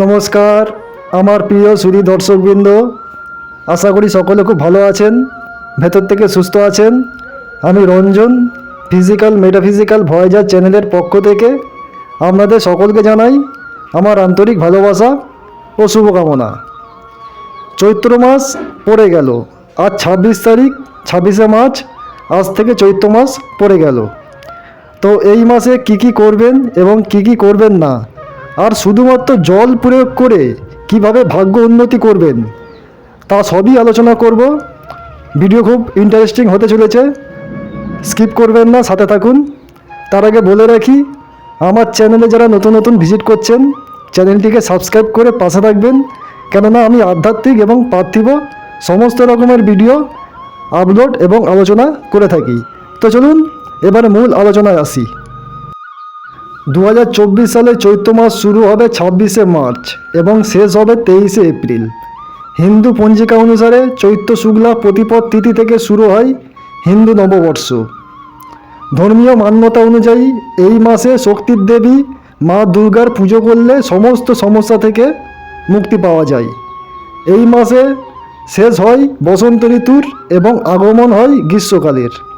নমস্কার, আমার প্রিয় সুরী দর্শকবৃন্দ, আশা করি সকলে খুব ভালো আছেন, ভেতর থেকে সুস্থ আছেন। আমি রঞ্জন ফিজিক্যাল মেটাফিজিক্যাল ভয়েজার চ্যানেলের পক্ষ থেকে আপনাদের সকলকে জানাই আমার আন্তরিক ভালোবাসা ও শুভকামনা। চৈত্র মাস পড়ে গেল, আজ ছাব্বিশ তারিখ, ছাব্বিশে মার্চ, আজ থেকে চৈত্র মাস পড়ে গেল। তো এই মাসে কি কি করবেন এবং কি কি করবেন না আর শুধুমাত্র জল প্রয়োগ করে কীভাবে ভাগ্য উন্নতি করবেন, তা সবই আলোচনা করব। ভিডিও খুব ইন্টারেস্টিং হতে চলেছে। স্কিপ করবেন না, সাথে থাকুন। তার আগে বলে রাখি, আমার চ্যানেলে যারা নতুন নতুন ভিজিট করছেন, চ্যানেলটিকে সাবস্ক্রাইব করে পাশে থাকবেন। কেননা আমি আধ্যাত্মিক এবং পার্থিব সমস্ত রকমের ভিডিও আপলোড এবং আলোচনা করে থাকি। তো চলুন, এবারে মূল আলোচনায় আসি। দু হাজার চব্বিশ সালে চৈত্র মাস শুরু হবে ছাব্বিশে মার্চ এবং শেষ হবে তেইশে এপ্রিল। হিন্দু পঞ্জিকা অনুসারে চৈত্র শুক্লা প্রতিপদ তিথি থেকে শুরু হয় হিন্দু নববর্ষ। ধর্মীয় মান্যতা অনুযায়ী এই মাসে শক্তির দেবী মা দুর্গার পুজো করলে সমস্ত সমস্যা থেকে মুক্তি পাওয়া যায়। এই মাসে শেষ হয় বসন্ত ঋতুর এবং আগমন হয় গ্রীষ্মকালের।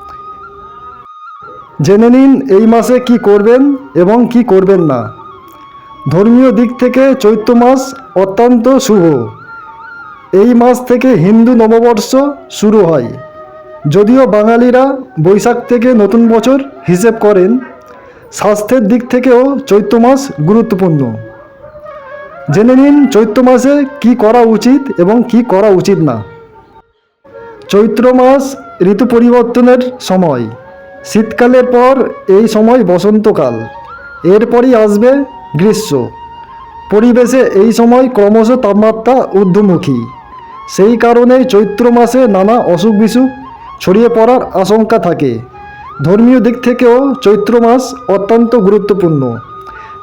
জেনে নিন এই মাসে কি করবেন এবং কি করবেন না। ধর্মীয় দিক থেকে চৈত্র মাস অত্যন্ত শুভ। এই মাস থেকে হিন্দু নববর্ষ শুরু হয়। যদিও বাঙালিরা বৈশাখ থেকে নতুন বছর হিসেব করেন, স্বাস্থ্যের দিক থেকেও চৈত্র মাস গুরুত্বপূর্ণ। জেনে নিন চৈত্র মাসে কি করা উচিত এবং কি করা উচিত না। চৈত্র মাস ঋতু পরিবর্তনের সময়। শীতকালের পর এই সময় বসন্তকাল, এরপরই আসবে গ্রীষ্ম। পরিবেশে এই সময় ক্রমশ তাপমাত্রা ঊর্ধ্বমুখী। সেই কারণে চৈত্র মাসে নানা অসুখ বিসুখ ছড়িয়ে পড়ার আশঙ্কা থাকে। ধর্মীয় দিক থেকেও চৈত্র মাস অত্যন্ত গুরুত্বপূর্ণ।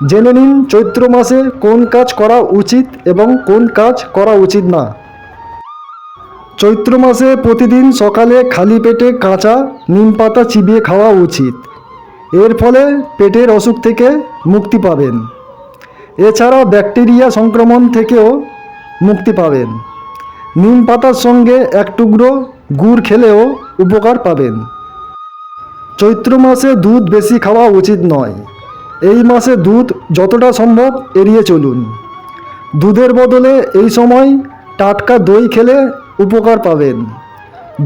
জেনে নিন চৈত্র মাসে কোন কাজ করা উচিত এবং কোন কাজ করা উচিত না। চৈত্র মাসে প্রতিদিন সকালে খালি পেটে কাঁচা নিম পাতা চিবিয়ে খাওয়া উচিত। এর ফলে পেটের অসুখ থেকে মুক্তি পাবেন। এছাড়া ব্যাকটেরিয়া সংক্রমণ থেকেও মুক্তি পাবেন। নিম পাতার সঙ্গে এক টুকরো গুড় খেলেও উপকার পাবেন। চৈত্র মাসে দুধ বেশি খাওয়া উচিত নয়। এই মাসে দুধ যতটা সম্ভব এড়িয়ে চলুন। দুধের বদলে এই সময় টাটকা দই খেলে উপকার পাবেন।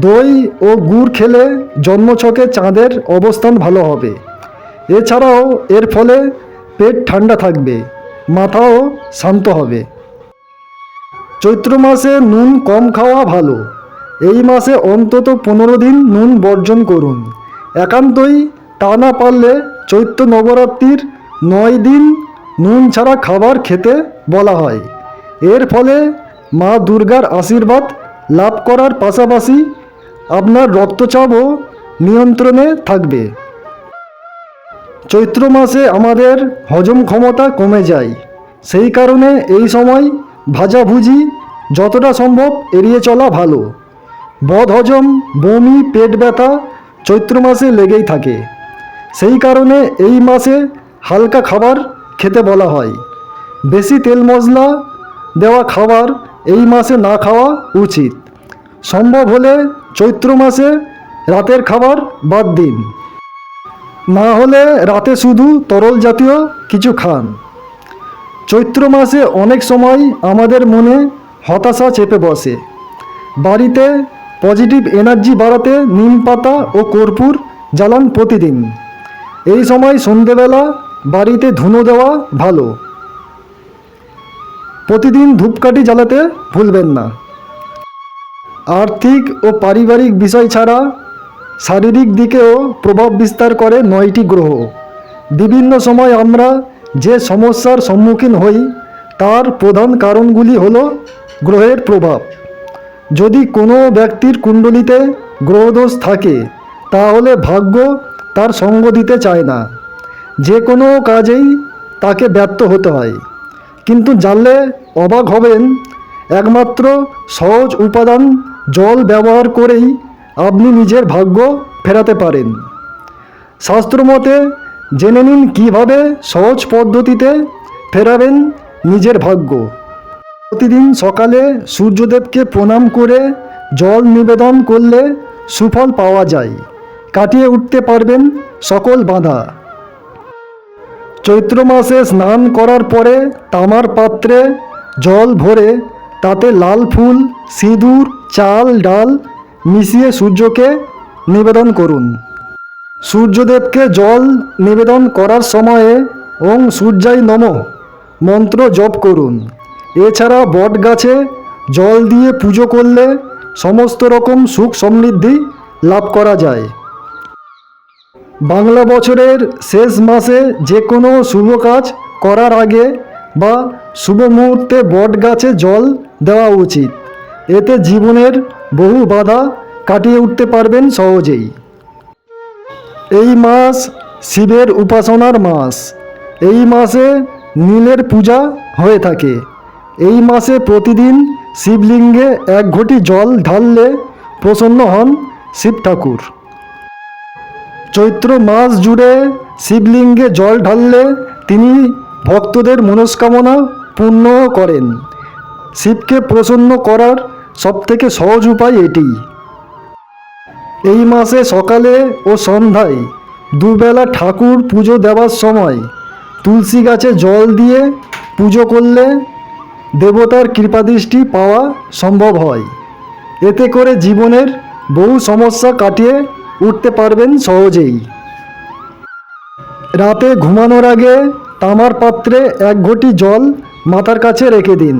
দই ও গুড় খেলে জন্মছকে চাঁদের অবস্থান ভালো হবে। এছাড়াও এর ফলে পেট ঠান্ডা থাকবে, মাথাও শান্ত হবে। চৈত্র মাসে নুন কম খাওয়া ভালো। এই মাসে অন্তত পনেরো দিন নুন বর্জন করুন। একান্তই তা না পারলে চৈত্র নবরাত্রির নয় দিন নুন ছাড়া খাবার খেতে বলা হয়। এর ফলে মা দুর্গার আশীর্বাদ লাভ করার পাশাপাশি আপনার রক্তচাপও নিয়ন্ত্রণে থাকবে। চৈত্র মাসে আমাদের হজম ক্ষমতা কমে যায়। সেই কারণে এই সময় ভাজাভুজি যতটা সম্ভব এড়িয়ে চলা ভালো। বদহজম বমি, পেট ব্যথা চৈত্র মাসে লেগেই থাকে। সেই কারণে এই মাসে হালকা খাবার খেতে বলা হয়। বেশি তেল মশলা দেওয়া খাবার এই মাসে না খাওয়া উচিত। সম্ভব হলে চৈত্র মাসে রাতের খাবার বাদ দিন। না হলে রাতে শুধু তরল জাতীয় কিছু খান। চৈত্র মাসে অনেক সময় আমাদের মনে হতাশা চেপে বসে। বাড়িতে পজিটিভ এনার্জি বাড়াতে নিম পাতা ও কর্পূর জ্বালান প্রতিদিন। এই সময় সন্ধেবেলা বাড়িতে ধুনো দেওয়া ভালো। প্রতিদিন ধূপকাঠি জ্বালাতে ভুলবেন না। আর্থিক ও পারিবারিক বিষয় ছাড়া শারীরিক দিকেও প্রভাব বিস্তার করে নয়টি গ্রহ। বিভিন্ন সময় আমরা যে সমস্যার সম্মুখীন হই, তার প্রধান কারণগুলি হল গ্রহের প্রভাব। যদি কোনো ব্যক্তির কুণ্ডলিতে গ্রহদোষ থাকে, তাহলে ভাগ্য তার সঙ্গ দিতে চায় না। যে কোনো কাজেই তাকে ব্যর্থ হতে হয়। কিন্তু জানলে অবাক হবেন, একমাত্র সহজ উপাদান জল ব্যবহার করেই আপনি নিজের ভাগ্য ফেরাতে পারেন। শাস্ত্রমতে জেনে নিন কীভাবে সহজ পদ্ধতিতে ফেরাবেন নিজের ভাগ্য। প্রতিদিন সকালে সূর্যদেবকে প্রণাম করে জল নিবেদন করলে সুফল পাওয়া যায়। কাটিয়ে উঠতে পারবেন সকল বাধা। চৈত্র মাসে স্নান করার পরে তামার পাত্রে জল ভরে তাতে লাল ফুল, সিঁদুর, চাল, ডাল মিশিয়ে সূর্যকে নিবেদন করুন। সূর্যদেবকে জল নিবেদন করার সময়ে ওং সূর্যাই নম মন্ত্র জপ করুন। এছাড়া বট গাছে জল দিয়ে পুজো করলে সমস্ত রকম সুখ সমৃদ্ধি লাভ করা যায়। বাংলা বছরের শেষ মাসে যে কোনো শুভ কাজ করার আগে বা শুভ মুহূর্তে বট গাছে জল দেওয়া উচিত। এতে জীবনের বহু বাধা কাটিয়ে উঠতে পারবেন সহজেই। এই মাস শিবের উপাসনার মাস। এই মাসে নীলের পূজা হয়ে থাকে। এই মাসে প্রতিদিন শিবলিঙ্গে এক ঘটি জল ঢাললে প্রসন্ন হন শিব ঠাকুর। চৈত্র মাস জুড়ে শিবলিঙ্গে জল ঢাললে তিনি ভক্তদের মনস্কামনা পূর্ণ করেন। শিবকে প্রসন্ন করার সবথেকে সহজ উপায় এটি। এই মাসে সকালে ও সন্ধ্যায় দুবেলা ঠাকুর পুজো দেওয়ার সময় তুলসী গাছে জল দিয়ে পুজো করলে দেবতার কৃপাদৃষ্টি পাওয়া সম্ভব হয়। এতে করে জীবনের বহু সমস্যা কাটিয়ে উঠতে পারবেন সহজেই। রাতে ঘুমানোর আগে তামার পাত্রে এক ঘটি জল মাথার কাছে রেখে দিন।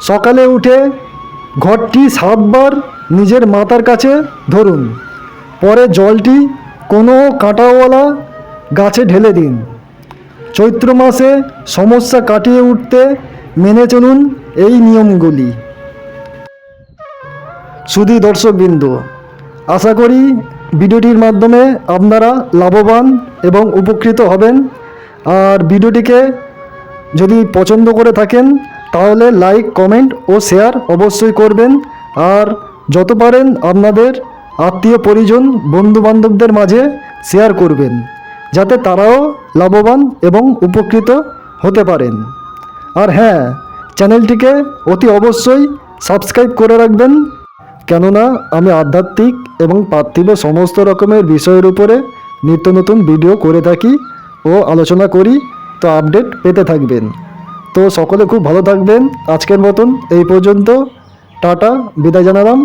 সকালে উঠে ঘরটি সাতবার নিজের মাথার কাছে ধরুন। পরে জলটি কোনো কাঁটাওয়ালা গাছে ঢেলে দিন। চৈত্র মাসে সমস্যা কাটিয়ে উঠতে মেনে চলুন এই নিয়মগুলি। সুধী দর্শকবৃন্দ, আশা করি ভিডিওটির মাধ্যমে আপনারা লাভবান এবং উপকৃত হবেন। আর ভিডিওটিকে যদি পছন্দ করে থাকেন, তাহলে লাইক, কমেন্ট ও শেয়ার অবশ্যই করবেন। আর যত পারেন আপনাদের আত্মীয় পরিজন বন্ধু বান্ধবদের মাঝে শেয়ার করবেন, যাতে তারাও লাভবান এবং উপকৃত হতে পারেন। আর হ্যাঁ চ্যানেলটিকে অতি অবশ্যই সাবস্ক্রাইব করে রাখবেন। কেননা আমি আধ্যাত্মিক এবং পার্থিব সমস্ত রকমের বিষয়ের উপরে নিত্য নতুন ভিডিও করে থাকি ও আলোচনা করি, তো আপডেট পেতে থাকবেন। তো সকলে খুব ভালো থাকবেন। আজকের মতন এই পর্যন্ত। টাটা, বিদায় জানালাম।